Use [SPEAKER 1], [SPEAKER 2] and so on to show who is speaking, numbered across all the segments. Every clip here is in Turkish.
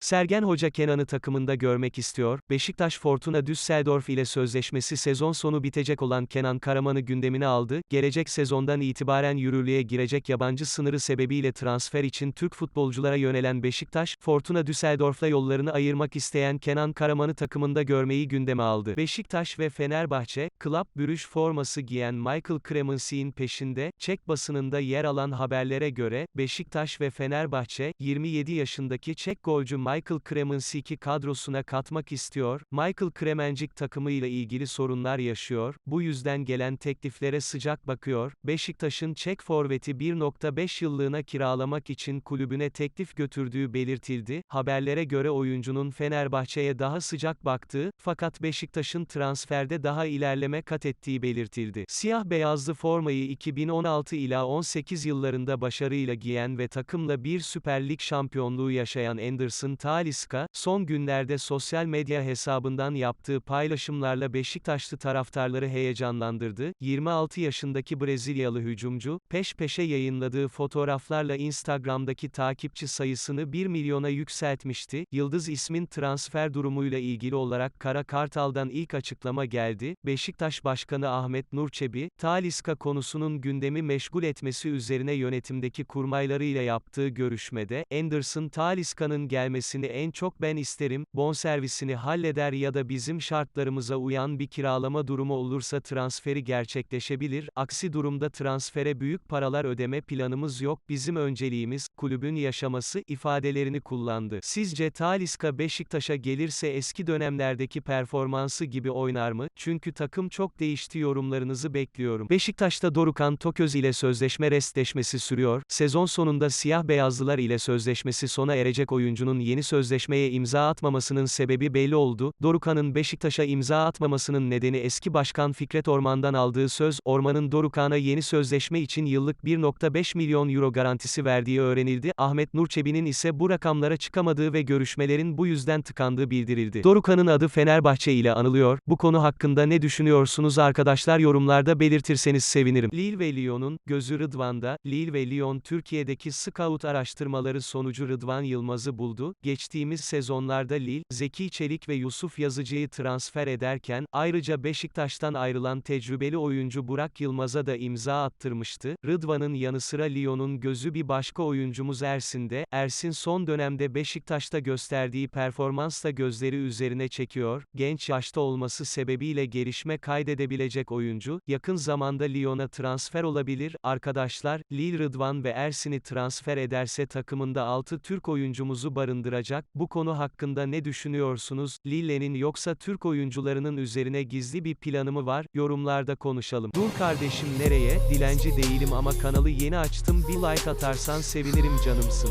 [SPEAKER 1] Sergen Hoca Kenan'ı takımında görmek istiyor, Beşiktaş Fortuna Düsseldorf ile sözleşmesi sezon sonu bitecek olan Kenan Karaman'ı gündemine aldı, gelecek sezondan itibaren yürürlüğe girecek yabancı sınırı sebebiyle transfer için Türk futbolculara yönelen Beşiktaş, Fortuna Düsseldorf'la yollarını ayırmak isteyen Kenan Karaman'ı takımında görmeyi gündeme aldı. Beşiktaş ve Fenerbahçe, Club Brugge forması giyen Michael Cremency'in peşinde, Çek basınında yer alan haberlere göre, Beşiktaş ve Fenerbahçe, 27 yaşındaki Çek golcü Michael Cremency'yi kadrosuna katmak istiyor, Michael Kremencik takımıyla ilgili sorunlar yaşıyor, bu yüzden gelen tekliflere sıcak bakıyor, Beşiktaş'ın Çek forveti 1.5 yıllığına kiralamak için kulübüne teklif götürdüğü belirtildi, haberlere göre oyuncunun Fenerbahçe'ye daha sıcak baktığı, fakat Beşiktaş'ın transferde daha ilerleme kat ettiği belirtildi. Siyah-beyazlı formayı 2016 ila 18 yıllarında başarıyla giyen ve takımla bir Süper Lig şampiyonluğu yaşayan Anderson Talisca, son günlerde sosyal medya hesabından yaptığı paylaşımlarla Beşiktaşlı taraftarları heyecanlandırdı. 26 yaşındaki Brezilyalı hücumcu, peş peşe yayınladığı fotoğraflarla Instagram'daki takipçi sayısını 1 milyona yükseltmişti. Yıldız ismin transfer durumuyla ilgili olarak Kara Kartal'dan ilk açıklama geldi. Beşiktaş Başkanı Ahmet Nurçebi, Talisca konusunun gündemi meşgul etmesi üzerine yönetimdeki kurmaylarıyla yaptığı görüşmede, Anderson Talisca'nın gelmesini en çok ben isterim, bonservisini halleder ya da bizim şartlarımıza uyan bir kiralama durumu olursa transferi gerçekleşebilir, aksi durumda transfere büyük paralar ödeme planımız yok, bizim önceliğimiz, kulübün yaşaması, ifadelerini kullandı. Sizce Talisca Beşiktaş'a gelirse eski dönemlerdeki performansı gibi oynar mı? Çünkü takım çok değişti yorumlarınızı bekliyorum. Beşiktaş'ta Dorukan Toköz ile sözleşme restleşmesi sürüyor, sezon sonunda siyah-beyazlılar ile sözleşmesi sona erecek oyuncunun yeni sözleşmeye imza atmamasının sebebi belli oldu, Dorukan'ın Beşiktaş'a imza atmamasının nedeni eski başkan Fikret Orman'dan aldığı söz, Orman'ın Dorukan'a yeni sözleşme için yıllık 1.5 milyon euro garantisi verdiği öğrenildi, Ahmet Nurçebi'nin ise bu rakamlara çıkamadığı ve görüşmelerin bu yüzden tıkandığı bildirildi. Dorukan'ın adı Fenerbahçe ile anılıyor, bu konu hakkında ne düşünüyorsunuz arkadaşlar yorumlarda belirtirseniz sevinirim. Lille ve Lyon'un, gözü Rıdvan'da, Lille ve Lyon Türkiye'deki scout araştırmaları sonucu Rıdvan Yılmaz'ı buldu, geçtiğimiz sezonlarda Lille, Zeki Çelik ve Yusuf Yazıcı'yı transfer ederken, ayrıca Beşiktaş'tan ayrılan tecrübeli oyuncu Burak Yılmaz'a da imza attırmıştı. Rıdvan'ın yanı sıra Lyon'un gözü bir başka oyuncumuz Ersin'de, Ersin son dönemde Beşiktaş'ta gösterdiği performansla gözleri üzerine çekiyor, genç yaşta olması sebebiyle gelişme kaydedebilecek oyuncu, yakın zamanda Lyon'a transfer olabilir, arkadaşlar, Lille Rıdvan ve Ersin'i transfer ederse takımında 6 Türk oyuncumuzu barındıracak, bu konu hakkında ne düşünüyorsunuz, Lille'nin yoksa Türk oyuncularının üzerine gizli bir planı mı var, yorumlarda konuşalım. Dur kardeşim nereye, dilenci değilim ama kanalı yeni açtım bir like atarsan sevinirim canımsın.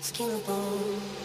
[SPEAKER 2] Skin.